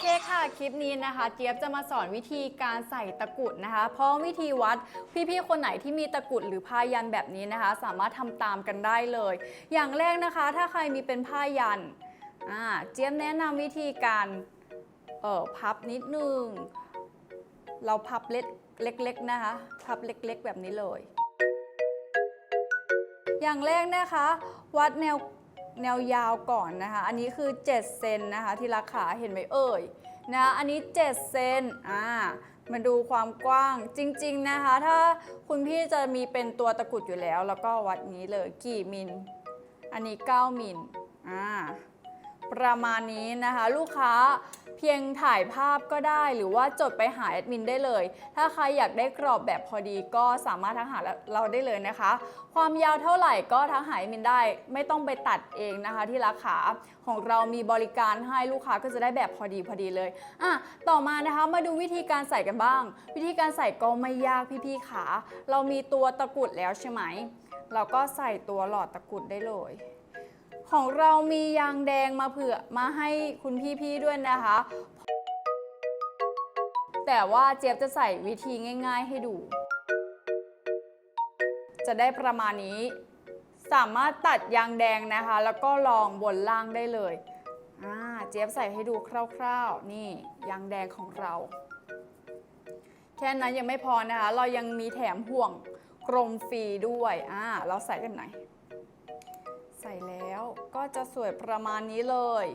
เคค่ะ คลิปนี้นะคะ เจี๊ยบจะมาสอนวิธีการใส่ตะกุดนะคะ เพราะวิธีวัดพี่ๆคนไหนที่มีตะกุดหรือผ้ายันแบบนี้นะคะ สามารถทำตามกันได้เลย อย่างแรกนะคะ ถ้าใครมีเป็นผ้ายันเจี๊ยบแนะนำวิธีการเออพับนิดนึง เราพับเล็กเล็กๆนะคะ พับเล็กๆ แบบนี้เลย อย่างแรกนะคะ วัดแนว แนวยาวก่อนนะคะ อันนี้คือ 7 เซนนะคะ ที่ราคาเห็นไหมเอ่ยนะ อันนี้ 7 เซนอ่ามาดูความกว้างจริงๆนะคะ ถ้าคุณพี่จะมีเป็นตัวตะกรุดอยู่แล้ว แล้วก็วัดนี้เลยกี่มิล อันนี้ 9 มิลอ่า ประมาณนี้นะคะ ลูกค้าเพียงถ่ายภาพก็ได้หรือว่าจดไปหาแอดมินได้เลย ถ้าใครอยากได้กรอบแบบพอดีก็สามารถทักหาเราได้เลยนะคะ ความยาวเท่าไหร่ก็ทักหาแอดมินได้ ไม่ต้องไปตัดเองนะคะ ที่ราคาของเรามีบริการให้ลูกค้าก็จะได้แบบพอดีพอดีเลยอะต่อมานะคะมาดูวิธีการใส่กันบ้าง วิธีการใส่ก็ไม่ยากพี่ๆขาเรามีตัวตะกรุดแล้วใช่ไหม เราก็ใส่ตัวหลอดตะกรุดได้เลย ของเรามียางแดงมาเผื่อมาให้คุณพี่ๆด้วยนะคะ แต่ว่าเจี๊ยบจะใส่วิธีง่าย ๆ ให้ดู จะได้ประมาณนี้ สามารถตัดยางแดงนะคะ แล้วก็ลองบนล่างได้เลยอ่าเจี๊ยบใส่ให้ดูคร่าวๆ นี่ยางแดงของเรา แค่นั้นยังไม่พอนะคะ เรายังมีแถมห่วงกรมฟรีด้วยอ่าเราใส่กันไหน ใส่แล้วก็จะสวยประมาณนี้เลย